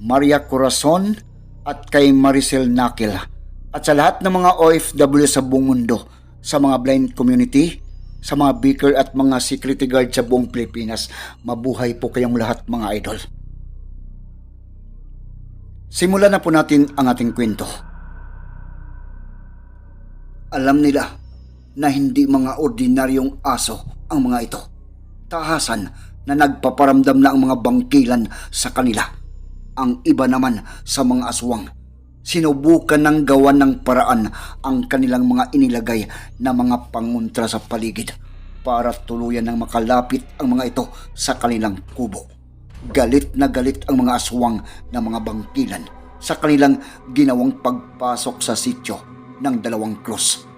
Maria Corazon, at kay Maricel Nakil. At sa lahat ng mga OFW sa buong mundo, sa mga blind community, sa mga beaker at mga security guard sa buong Pilipinas, mabuhay po kayong lahat mga idol. Simulan na po natin ang ating kwento. Alam nila na hindi mga ordinaryong aso ang mga ito. Tahasan na nagpaparamdam na ang mga bangkilan sa kanila. Ang iba naman sa mga aswang. Sinubukan ng gawan ng paraan ang kanilang mga inilagay na mga panguntra sa paligid para tuluyan ng makalapit ang mga ito sa kanilang kubo. Galit na galit ang mga aswang na mga bangkilan sa kanilang ginawang pagpasok sa sityo ng dalawang krus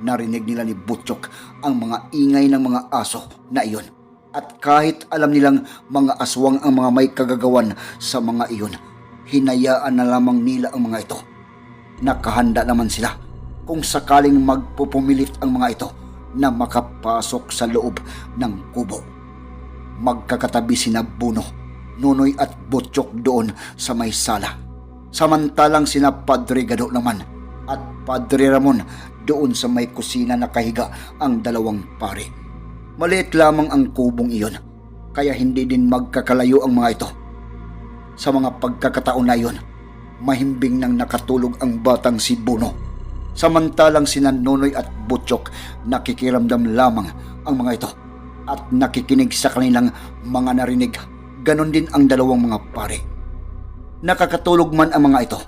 narinig nila ni Butchok ang mga ingay ng mga aso na iyon. At kahit alam nilang mga aswang ang mga may kagagawan sa mga iyon, hinayaan na lamang nila ang mga ito. Nakahanda naman sila kung sakaling magpupumilit ang mga ito na makapasok sa loob ng kubo. Magkakatabi sina Buno, Nunoy at Butchok doon sa may sala. Samantalang sina Padre Gado naman at Padre Ramon doon sa may kusina nakahiga ang dalawang pare. Maliit lamang ang kubong iyon, kaya hindi din magkakalayo ang mga ito. Sa mga pagkakataon na iyon, mahimbing nang nakatulog ang batang si Buno. Samantalang sina Nonoy at Butchok nakikiramdam lamang ang mga ito at nakikinig sa kanilang mga narinig. Ganon din ang dalawang mga pare. Nakakatulog man ang mga ito,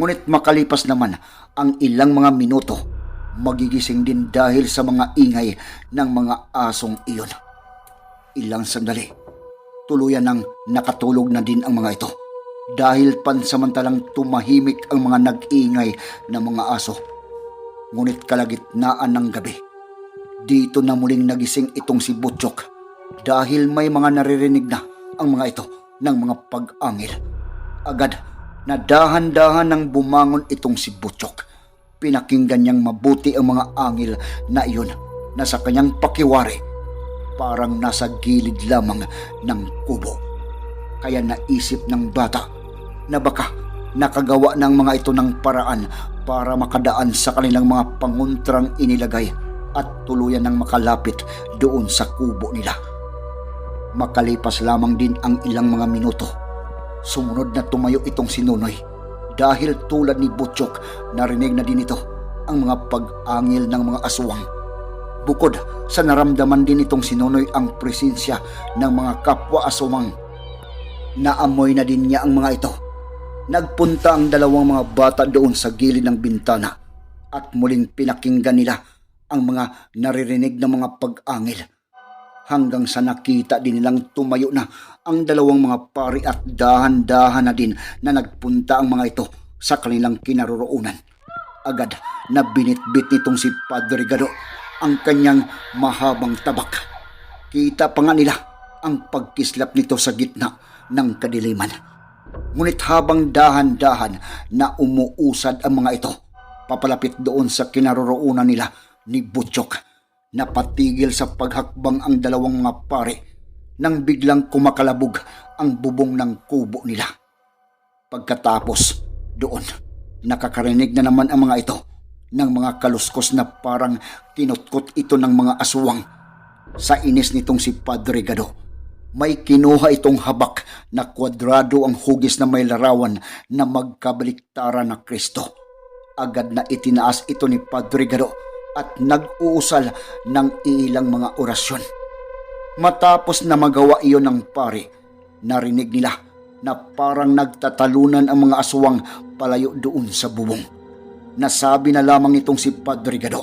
ngunit makalipas naman ang ilang mga minuto magigising din dahil sa mga ingay ng mga asong iyon. Ilang sandali, tuluyan nang nakatulog na din ang mga ito dahil pansamantalang tumahimik ang mga nag-ingay na mga aso. Ngunit kalagitnaan ng gabi, dito na muling nagising itong si Butchok dahil may mga naririnig na ang mga ito ng mga pag-angil. Agad na dahan-dahan nang bumangon itong si Butchok pinakinggan niyang mabuti ang mga angil na iyon na sa kanyang pakiwari parang nasa gilid lamang ng kubo. Kaya naisip ng bata na baka nakagawa ng mga ito ng paraan para makadaan sa kanilang mga panguntrang inilagay at tuluyan ng makalapit doon sa kubo nila. Makalipas lamang din ang ilang mga minuto. Sumunod na tumayo itong sinunoy dahil tulad ni Butchok, narinig na din ito ang mga pag-angil ng mga aswang. Bukod sa naramdaman din itong sinunoy ang presensya ng mga kapwa aswang. Naamoy na din niya ang mga ito. Nagpunta ang dalawang mga bata doon sa gilid ng bintana at muling pinakinggan nila ang mga naririnig ng mga pag-angil hanggang sa nakita din nilang tumayo na ang dalawang mga pari at dahan-dahan na din na nagpunta ang mga ito sa kanilang kinaroroonan. Agad na binitbit nitong si Padre Gado ang kanyang mahabang tabak. Kita pa nga nila ang pagkislap nito sa gitna ng kadiliman. Ngunit habang dahan-dahan na umuusad ang mga ito, papalapit doon sa kinaroroonan nila ni Butchok Napatigil sa paghakbang ang dalawang mga pare nang biglang kumakalabog ang bubong ng kubo nila. Pagkatapos, doon, nakakarinig na naman ang mga ito ng mga kaluskos na parang kinutkot ito ng mga aswang. Sa inis nitong si Padre Gado, may kinuha itong habak na kwadrado ang hugis na may larawan na magkabaliktara na Kristo. Agad na itinaas ito ni Padre Gado at nag-uusal ng ilang mga orasyon. Matapos na magawa iyon ng pare, narinig nila na parang nagtatalunan ang mga aswang palayo doon sa bubong. Nasabi na lamang itong si Padre Gado.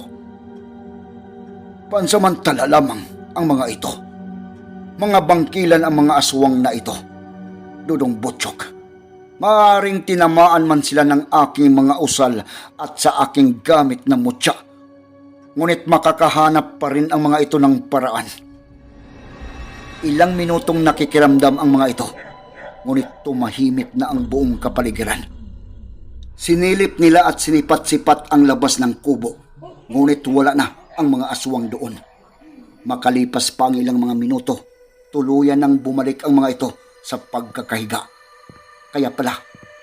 Pansamantala lamang ang mga ito. Mga bangkilan ang mga aswang na ito. Dudong Butchok. Maaring tinamaan man sila ng aking mga usal at sa aking gamit na mutya. Ngunit makakahanap pa rin ang mga ito ng paraan. Ilang minutong nakikiramdam ang mga ito, ngunit tumahimik na ang buong kapaligiran. Sinilip nila at sinipat-sipat ang labas ng kubo, ngunit wala na ang mga aswang doon. Makalipas pa ang ilang mga minuto, tuluyan nang bumalik ang mga ito sa pagkakahiga. Kaya pala,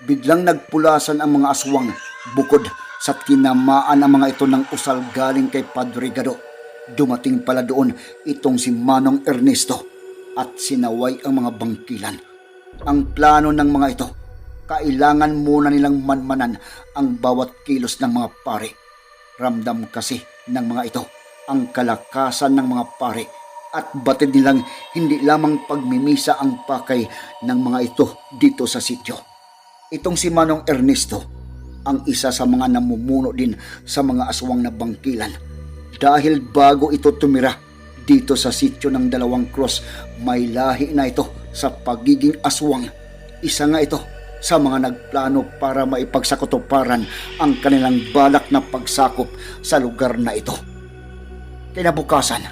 biglang nagpulasan ang mga aswang bukod sa tinamaan ang mga ito ng usal galing kay Padre Gado. Dumating pala doon itong si Manong Ernesto at sinaway ang mga bangkilan. Ang plano ng mga ito, kailangan muna nilang manmanan ang bawat kilos ng mga pare. Ramdam kasi ng mga ito ang kalakasan ng mga pare at batid nilang hindi lamang pagmimisa ang pakay ng mga ito dito sa sityo. Itong si Manong Ernesto ang isa sa mga namumuno din sa mga aswang na bangkilan dahil bago ito tumira dito sa sityo ng dalawang cross may lahi na ito sa pagiging aswang. Isa nga ito sa mga nagplano para maipagsakutuparan ang kanilang balak na pagsakop sa lugar na ito. Kinabukasan,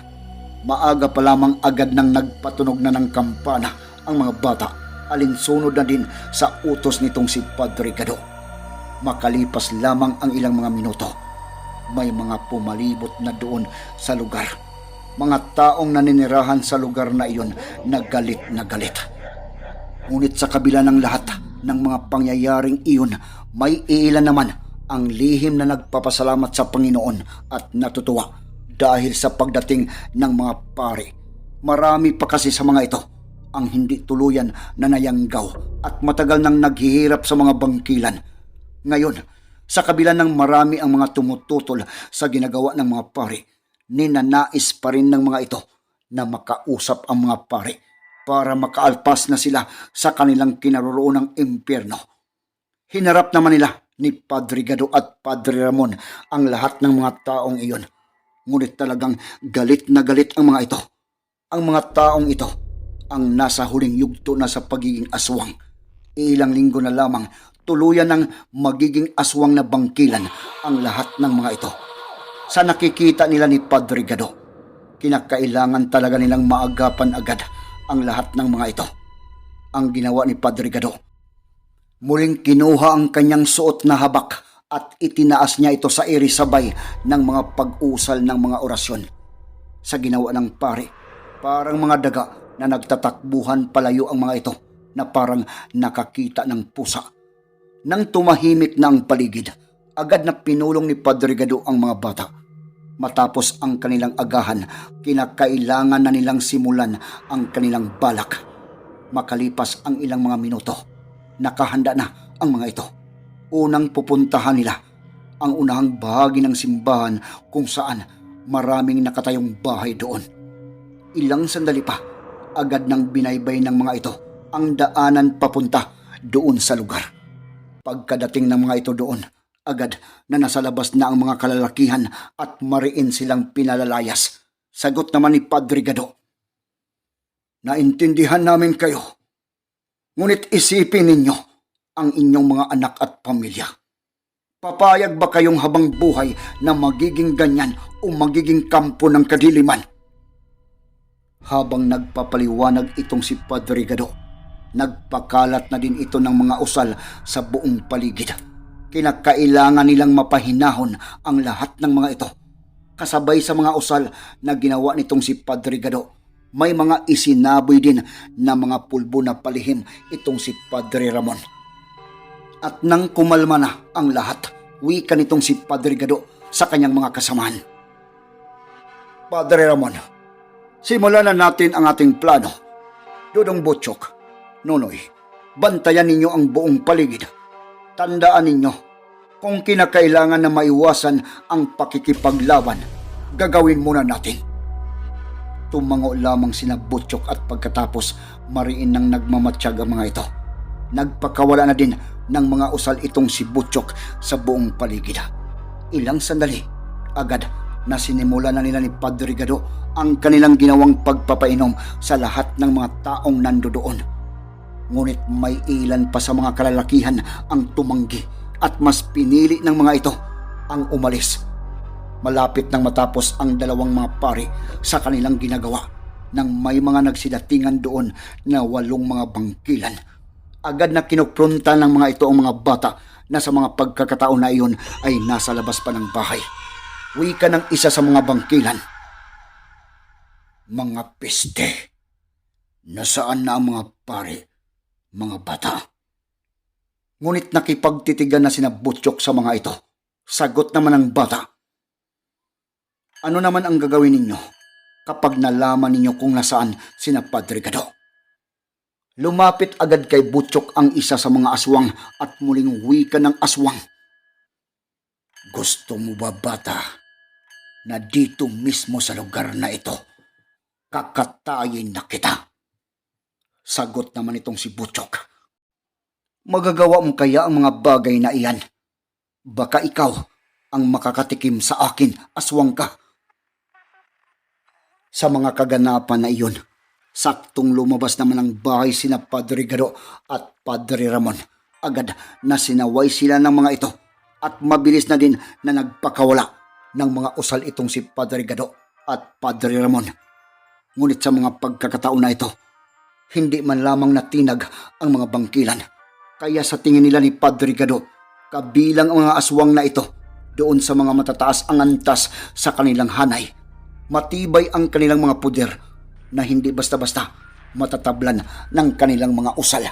maaga pa lamang agad nang nagpatunog na ng kampana ang mga bata alinsunod na din sa utos nitong si Padre Gado. Makalipas lamang ang ilang mga minuto, may mga pumalibot na doon sa lugar. Mga taong naninirahan sa lugar na iyon na galit na galit. Ngunit sa kabila ng lahat ng mga pangyayaring iyon, may ilan naman ang lihim na nagpapasalamat sa Panginoon at natutuwa dahil sa pagdating ng mga pare. Marami pa kasi sa mga ito ang hindi tuluyan na nayanggaw at matagal nang naghihirap sa mga bangkilan. Ngayon, sa kabila ng marami ang mga tumututol sa ginagawa ng mga pare, ninanais pa rin ng mga ito na makausap ang mga pare para makaalpas na sila sa kanilang kinaroroon ng impyerno. Hinarap naman nila ni Padre Gado at Padre Ramon ang lahat ng mga taong iyon. Ngunit talagang galit na galit ang mga ito. Ang mga taong ito ang nasa huling yugto na sa pagiging aswang. Ilang linggo na lamang tuluyan ng magiging aswang na bangkilan ang lahat ng mga ito. Sa nakikita nila ni Padre Gado, kinakailangan talaga nilang maagapan agad ang lahat ng mga ito. Ang ginawa ni Padre Gado, muling kinuha ang kanyang suot na habak at itinaas niya ito sa irisabay ng mga pag-usal ng mga orasyon. Sa ginawa ng pare, parang mga daga na nagtatakbuhan palayo ang mga ito na parang nakakita ng pusa. Nang tumahimik na ang paligid, agad na pinulong ni Padre Gado ang mga bata. Matapos ang kanilang agahan, kinakailangan na nilang simulan ang kanilang balak. Makalipas ang ilang mga minuto, nakahanda na ang mga ito. Unang pupuntahan nila ang unahang bahagi ng simbahan kung saan maraming nakatayong bahay doon. Ilang sandali pa, agad nang binaybay ng mga ito ang daanan papunta doon sa lugar. Pagkadating ng mga ito doon, agad na nasa labas na ang mga kalalakihan at mariin silang pinalalayas. Sagot naman ni Padre Gado. Naintindihan namin kayo. Ngunit isipin ninyo ang inyong mga anak at pamilya. Papayag ba kayong habang buhay na magiging ganyan o magiging kampo ng kadiliman? Habang nagpapaliwanag itong si Padre Gado, nagpakalat na din ito ng mga usal sa buong paligid. Kinakailangan nilang mapahinahon ang lahat ng mga ito. Kasabay sa mga usal na ginawa nitong si Padre Gado, may mga isinaboy din na mga pulbo na palihim itong si Padre Ramon. At nang kumalma na ang lahat, wika nitong si Padre Gado sa kanyang mga kasamahan. Padre Ramon, simulan na natin ang ating plano. Dudong Butchok, Nonoy, bantayan ninyo ang buong paligid. Tandaan ninyo, kung kinakailangan na maiwasan ang pakikipaglaban, gagawin muna natin. Tumango lamang sina Butchok at pagkatapos mariin ng nagmamatsyag ang mga ito. Nagpakawala na din ng mga usal itong si Butchok sa buong paligid. Ilang sandali, agad na sinimula na nila ni Padre Gado ang kanilang ginawang pagpapainom sa lahat ng mga taong nandoon. Ngunit may ilan pa sa mga kalalakihan ang tumanggi at mas pinili ng mga ito ang umalis. Malapit nang matapos ang dalawang mga pari sa kanilang ginagawa nang may mga nagsidatingan doon na walong mga bangkilan. Agad na kinupronta ng mga ito ang mga bata na sa mga pagkakataon na iyon ay nasa labas pa ng bahay. Wika ng isa sa mga bangkilan. Mga peste. Nasaan na ang mga pare, mga bata? Ngunit nakipagtitigan na sina Butchok sa mga ito. Sagot naman ng bata. Ano naman ang gagawin ninyo kapag nalaman ninyo kung nasaan sina Padre Gado? Lumapit agad kay Butchok ang isa sa mga aswang at muling wika ng aswang. Gusto mo ba bata na dito mismo sa lugar na ito kakatayin na kita? Sagot naman itong si Butchok. Magagawa mo kaya ang mga bagay na iyan? Baka ikaw ang makakatikim sa akin, aswang ka. Sa mga kaganapan na iyon, saktong lumabas naman ang bahay sina Padre Gado at Padre Ramon. Agad na sinaway sila ng mga ito at mabilis na din na nagpakawala ng mga usal itong si Padre Gado at Padre Ramon. Ngunit sa mga pagkakataon na ito, hindi man lamang natinag ang mga bangkilan. Kaya sa tingin nila ni Padre Gado, kabilang ang mga aswang na ito doon sa mga matataas ang antas sa kanilang hanay. Matibay ang kanilang mga puder na hindi basta-basta matatablan ng kanilang mga usal.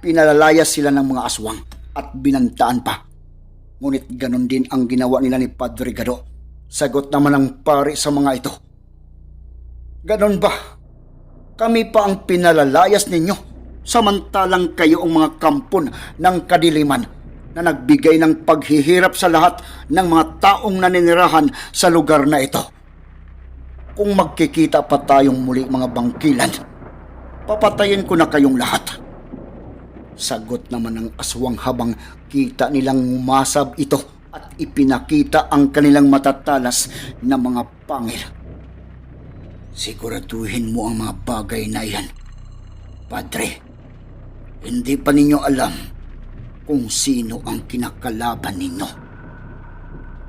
Pinalalaya sila ng mga aswang at binantaan pa. Ngunit ganon din ang ginawa nila ni Padre Gado. Sagot naman ng pari sa mga ito. Ganon ba? Kami pa ang pinalalayas ninyo samantalang kayo ang mga kampon ng kadiliman na nagbigay ng paghihirap sa lahat ng mga taong naninirahan sa lugar na ito. Kung magkikita pa tayong muli mga bangkilan, papatayin ko na kayong lahat. Sagot naman ng aswang habang kita nilang umasab ito at ipinakita ang kanilang matatalas na mga pangil. Siguraduhin mo ang mga bagay na yan. Padre, hindi pa ninyo alam kung sino ang kinakalaban ninyo.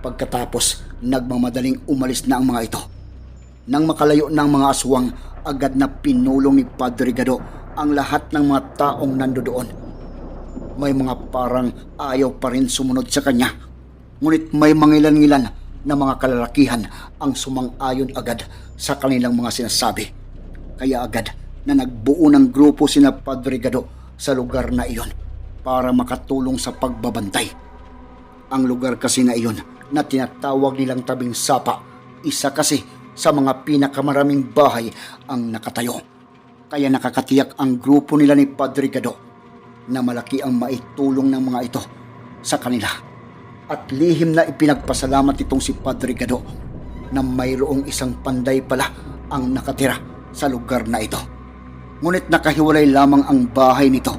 Pagkatapos, nagmamadaling umalis na ang mga ito. Nang makalayo ng mga aswang, agad na pinulong ni Padre Gado ang lahat ng mga taong nandoon. May mga parang ayaw pa rin sumunod sa kanya. Ngunit may mangilan-ngilan na mga kalalakihan ang sumang-ayon agad sa kanilang mga sinasabi. Kaya agad na nagbuo ng grupo sina Padre Gado sa lugar na iyon para makatulong sa pagbabantay. Ang lugar kasi na iyon na tinatawag nilang tabing sapa, isa kasi sa mga pinakamaraming bahay ang nakatayo. Kaya nakakatiyak ang grupo nila ni Padre Gado na malaki ang maitulong ng mga ito sa kanila. At lihim na ipinagpasalamat itong si Padre Gado na mayroong isang panday pala ang nakatira sa lugar na ito. Ngunit nakahiwalay lamang ang bahay nito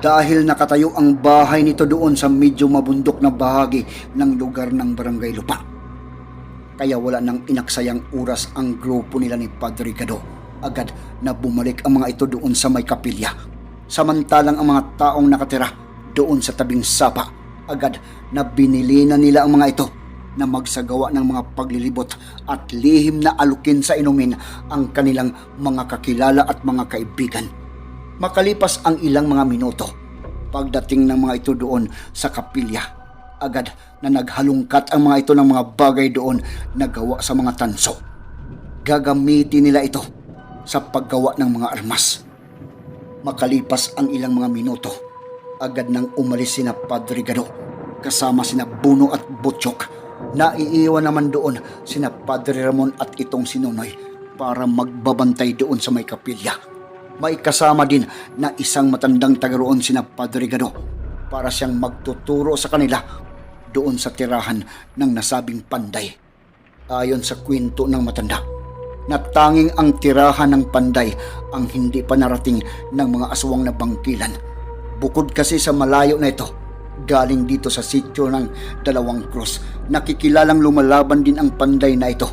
dahil nakatayo ang bahay nito doon sa medyo mabundok na bahagi ng lugar ng Barangay Lupa. Kaya wala nang inaksayang oras ang grupo nila ni Padre Gado. Agad na bumalik ang mga ito doon sa may kapilya. Samantalang ang mga taong nakatira doon sa tabing sapa, agad na binili na nila ang mga ito na magsagawa ng mga paglilibot at lihim na alukin sa inumin ang kanilang mga kakilala at mga kaibigan. Makalipas ang ilang mga minuto, pagdating ng mga ito doon sa kapilya, agad na naghalungkat ang mga ito ng mga bagay doon na gawa sa mga tanso. Gagamitin nila ito sa paggawa ng mga armas. Makalipas ang ilang mga minuto, agad nang umalis sina Padre Gado kasama sina Buno at Butchok. Naiiwan naman doon sina Padre Ramon at itong sinunoy para magbabantay doon sa may kapilya. May kasama din na isang matandang taga roon sina Padre Gado para siyang magtuturo sa kanila doon sa tirahan ng nasabing panday. Ayon sa kwento ng matanda, na tanging ang tirahan ng panday ang hindi pa narating ng mga aswang na bangkilan. Bukod kasi sa malayo na ito, galing dito sa sityo ng Dalawang Cross, nakikilalang lumalaban din ang panday na ito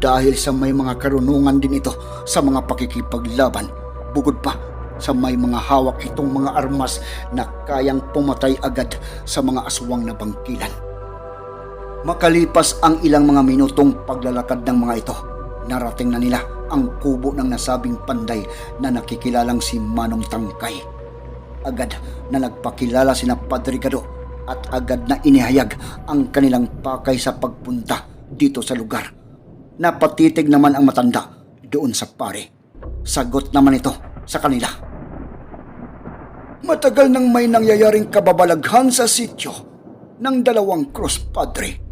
dahil sa may mga karunungan din ito sa mga pakikipaglaban. Bukod pa, sa may mga hawak itong mga armas na kayang pumatay agad sa mga aswang na bangkilan. Makalipas ang ilang mga minutong paglalakad ng mga ito, narating na nila ang kubo ng nasabing panday na nakikilalang si Manong Tangkay. Agad na nagpakilala sina Padre Gado at agad na inihayag ang kanilang pakay sa pagpunta dito sa lugar. Napatitig naman ang matanda doon sa pare. Sagot naman ito sa kanila. Matagal nang may nangyayaring kababalaghan sa sityo ng dalawang cross padre.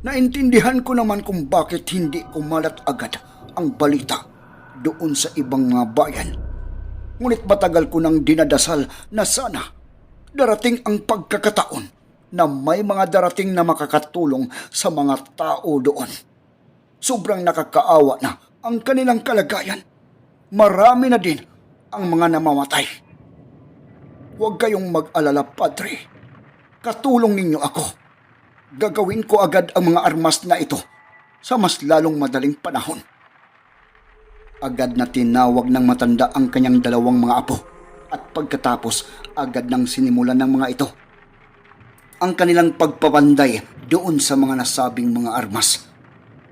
Naintindihan ko naman kung bakit hindi kumalat agad ang balita doon sa ibang mga bayan. Ngunit matagal ko nang dinadasal na sana darating ang pagkakataon na may mga darating na makakatulong sa mga tao doon. Sobrang nakakaawa na ang kanilang kalagayan. Marami na din ang mga namamatay. Huwag kayong mag-alala, Padre. Katulong ninyo ako. Gagawin ko agad ang mga armas na ito sa mas lalong madaling panahon. Agad na tinawag ng matanda ang kanyang dalawang mga apo at pagkatapos agad nang sinimulan ng mga ito ang kanilang pagpapanday doon sa mga nasabing mga armas.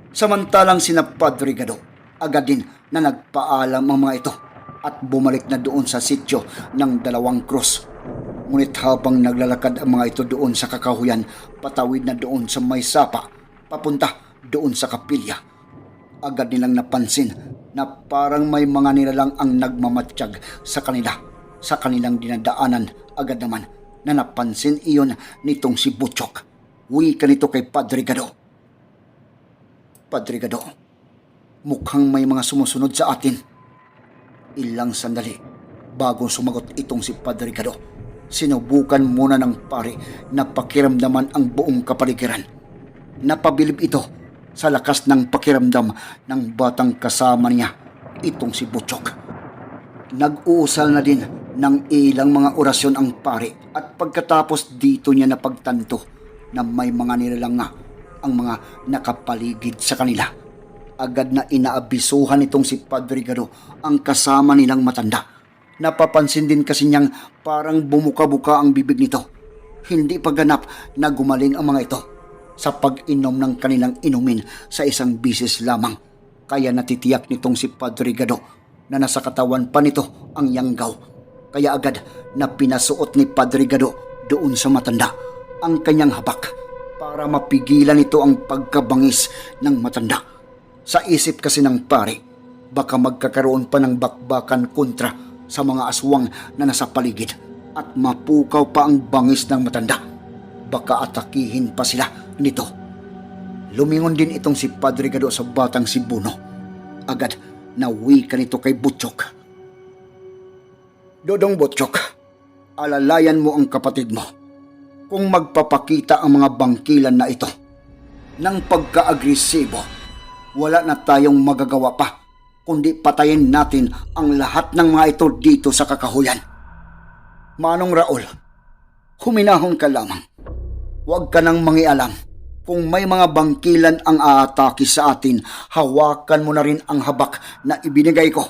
Samantalang sina Padre Gado, agad din na nagpaalam ang mga ito at bumalik na doon sa sityo ng dalawang krus. Ngunit habang naglalakad ang mga ito doon sa kakahuyan, patawid na doon sa may sapa, papunta doon sa kapilya. Agad nilang napansin na parang may mga nilalang ang nagmamatsyag sa kanila. Sa kanilang dinadaanan, agad naman na napansin iyon nitong si Butchok. Wika nito kay Padre Gado. Padre Gado, mukhang may mga sumusunod sa atin. Ilang sandali bago sumagot itong si Padre Gado. Sinubukan muna ng pare na pakiramdaman ang buong kapaligiran. Napabilib ito sa lakas ng pakiramdam ng batang kasama niya, itong si Butchok. Nag-uusal na din ng ilang mga orasyon ang pare at pagkatapos dito niya napagtanto na may mga nilalang nga ang mga nakapaligid sa kanila. Agad na inaabisuhan itong si Padre Gado ang kasama nilang matanda. Napapansin din kasi niyang parang bumuka-buka ang bibig nito. Hindi pa ganap na gumaling ang mga ito sa pag-inom ng kanilang inumin sa isang bisis lamang. Kaya natitiyak nitong si Padre Gado na nasa katawan pa nito ang yanggaw. Kaya agad na pinasuot ni Padre Gado doon sa matanda ang kanyang habak para mapigilan nito ang pagkabangis ng matanda. Sa isip kasi ng pare, baka magkakaroon pa ng bakbakan kontra sa mga aswang na nasa paligid at mapukaw pa ang bangis ng matanda. Baka atakihin pa sila nito. Lumingon din itong si Padre Gado sa batang si Buno. Agad na wika nito kay Butchok. Dodong Butchok, alalayan mo ang kapatid mo kung magpapakita ang mga bangkilan na ito ng pagka-agresibo. Wala na tayong magagawa pa kundi patayin natin ang lahat ng mga ito dito sa kakahuyan. Manong Raul, huminahon ka lamang. Huwag ka nang mangialam. Kung may mga bangkilan ang aatake sa atin, hawakan mo na rin ang habak na ibinigay ko.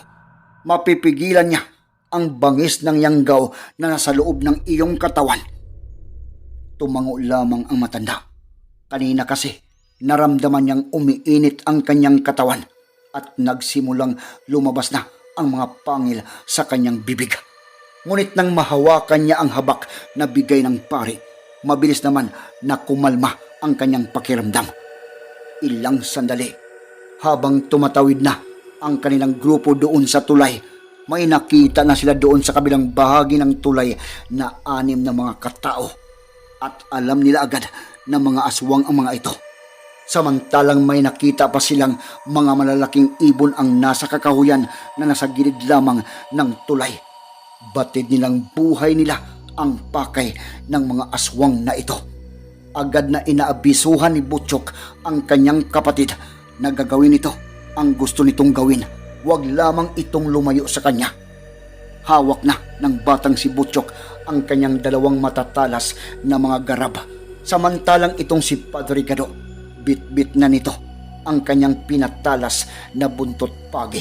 Mapipigilan niya ang bangis ng yanggaw na nasa loob ng iyong katawan. Tumango lamang ang matanda. Kanina kasi, naramdaman niyang umiinit ang kanyang katawan at nagsimulang lumabas na ang mga pangil sa kanyang bibig. Ngunit nang mahawakan niya ang habak na bigay ng pare, mabilis naman na kumalma ang kanyang pakiramdam. Ilang sandali, habang tumatawid na ang kanilang grupo doon sa tulay, may nakita na sila doon sa kabilang bahagi ng tulay na anim na mga katao. At alam nila agad na mga aswang ang mga ito. Samantalang may nakita pa silang mga malalaking ibon ang nasa kakahuyan na nasa gilid lamang ng tulay. Batid nilang buhay nila ang pakay ng mga aswang na ito. Agad na inaabisuhan ni Butchok ang kanyang kapatid na gagawin ito ang gusto nitong gawin. Huwag lamang itong lumayo sa kanya. Hawak na ng batang si Butchok ang kanyang dalawang matatalas na mga garab. Samantalang itong si Padre Gado, bit-bit na nito ang kanyang pinatalas na buntot pagi.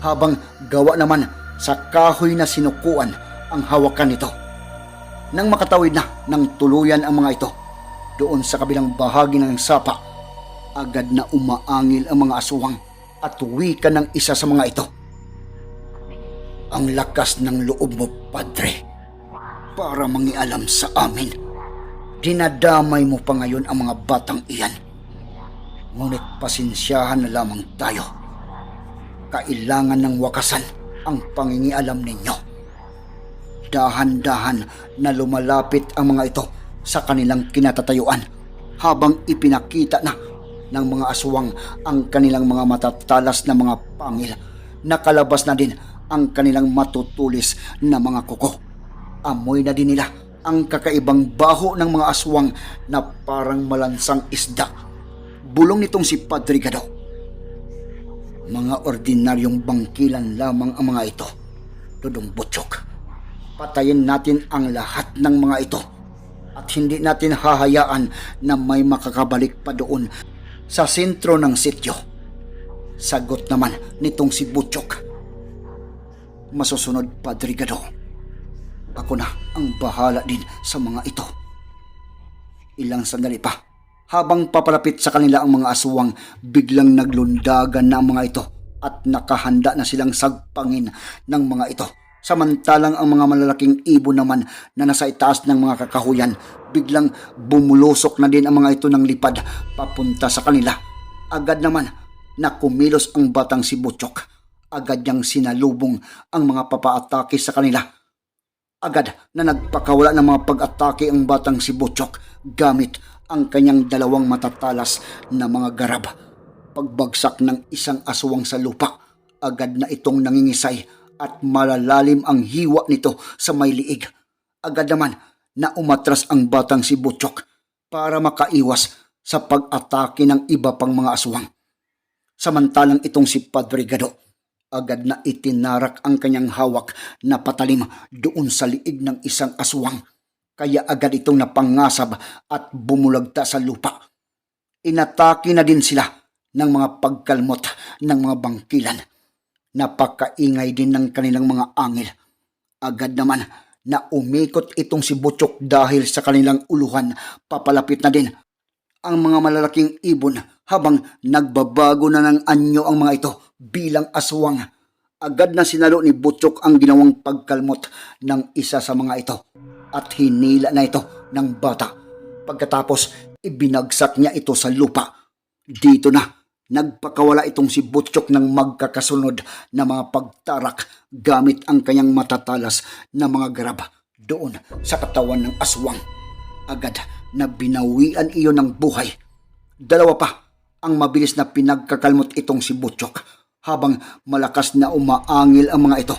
Habang gawa naman sa kahoy na sinukuan ang hawakan nito. Nang makatawid na ng tuluyan ang mga ito, doon sa kabilang bahagi ng sapa, agad na umaangil ang mga aswang at wika ng isa sa mga ito. Ang lakas ng loob mo, Padre, para mangialam sa amin. Dinadamay mo pa ngayon ang mga batang iyan. Ngunit pasensyahan na lamang tayo. Kailangan ng wakasan ang pangingialam ninyo. Dahan-dahan na lumalapit ang mga ito sa kanilang kinatatayuan habang ipinakita na ng mga aswang ang kanilang mga matatalas na mga pangil. Nakalabas na din ang kanilang matutulis na mga kuko. Amoy na din nila ang kakaibang baho ng mga aswang na parang malansang isda. Bulong nitong si Padre Gado. Mga ordinaryong bangkilan lamang ang mga ito. Dudong Butchok. Patayin natin ang lahat ng mga ito at hindi natin hahayaan na may makakabalik pa doon sa sentro ng sityo. Sagot naman nitong si Butchok. Masusunod, Padre Gado. Ako na ang bahala din sa mga ito. Ilang sandali pa, habang papalapit sa kanila ang mga aswang, biglang naglundagan na ang mga ito at nakahanda na silang sagpangin ng mga ito. Samantalang ang mga malalaking ibon naman na nasa itaas ng mga kakahuyan, biglang bumulusok na din ang mga ito ng lipad papunta sa kanila. Agad naman na kumilos ang batang si Butchok. Agad niyang sinalubong ang mga papaatake sa kanila agad na nagpakawala ng mga pag-atake ang batang si Butchok gamit ang kanyang dalawang matatalas na mga garab. Pagbagsak ng isang aswang sa lupa, agad na itong nangingisay at malalalim ang hiwa nito sa may liig. Agad naman na umatras ang batang si Butchok para makaiwas sa pag-atake ng iba pang mga aswang. Samantalang itong si Padre Gado, agad na itinarak ang kanyang hawak na patalim doon sa liig ng isang aswang. Kaya agad itong napangasab at bumulagta sa lupa. Inatake na din sila ng mga pagkalmot ng mga bangkilan. Napakaingay din ng kanilang mga angil. Agad naman na umikot itong si Butchok dahil sa kanilang uluhan papalapit na din ang mga malalaking ibon habang nagbabago na ng anyo ang mga ito bilang aswang. Agad na sinalo ni Butchok ang ginawang pagkalmot ng isa sa mga ito at hinila na ito ng bata. Pagkatapos, ibinagsak niya ito sa lupa. Dito na, nagpakawala itong si Butchok ng magkakasunod na mga pagtarak gamit ang kanyang matatalas na mga garab doon sa katawan ng aswang. Agad na binawian iyon ng buhay. Dalawa pa ang mabilis na pinagkakalmot itong si Butchok habang malakas na umaangil ang mga ito.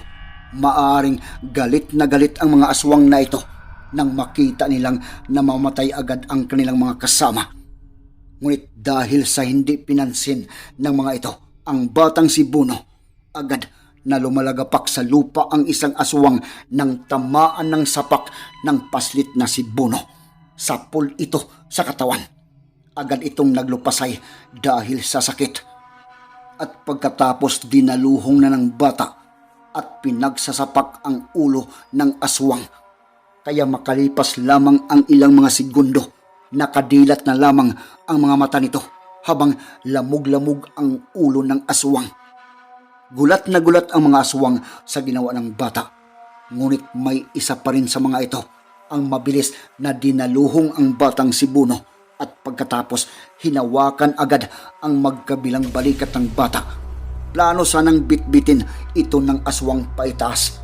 Maaring galit na galit ang mga aswang na ito nang makita nilang namamatay agad ang kanilang mga kasama. Ngunit dahil sa hindi pinansin ng mga ito, ang batang si Buno, agad na lumalagapak sa lupa ang isang aswang nang tamaan ng sapak ng paslit na si Buno. Sapul ito sa katawan. Agad itong naglupasay dahil sa sakit at pagkatapos dinaluhong na ng bata at pinagsasapak ang ulo ng aswang. Kaya makalipas lamang ang ilang mga segundo, nakadilat na lamang ang mga mata nito habang lamog-lamog ang ulo ng aswang. Gulat na gulat ang mga aswang sa ginawa ng bata. Ngunit may isa pa rin sa mga ito ang mabilis na dinaluhong ang batang si Buno at pagkatapos hinawakan agad ang magkabilang balikat ng bata. Plano sanang bitbitin ito ng aswang paitaas.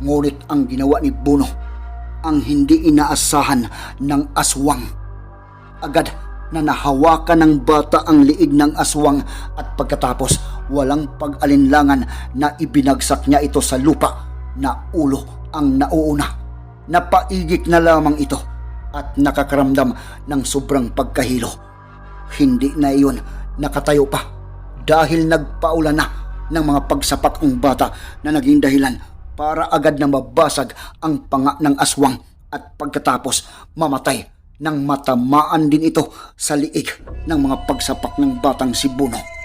Ngunit ang ginawa ni Buno, ang hindi inaasahan ng aswang. Agad na nahawakan ng bata ang liig ng aswang at pagkatapos walang pag-alinlangan na ibinagsak niya ito sa lupa na ulo ang nauuna. Napaigik na lamang ito at nakakaramdam ng sobrang pagkahilo. Hindi na iyon nakatayo pa dahil nagpaulan na ng mga pagsapak ang bata na naging dahilan para agad na mabasag ang panga ng aswang at pagkatapos mamatay nang matamaan din ito sa liig ng mga pagsapak ng batang si Buno.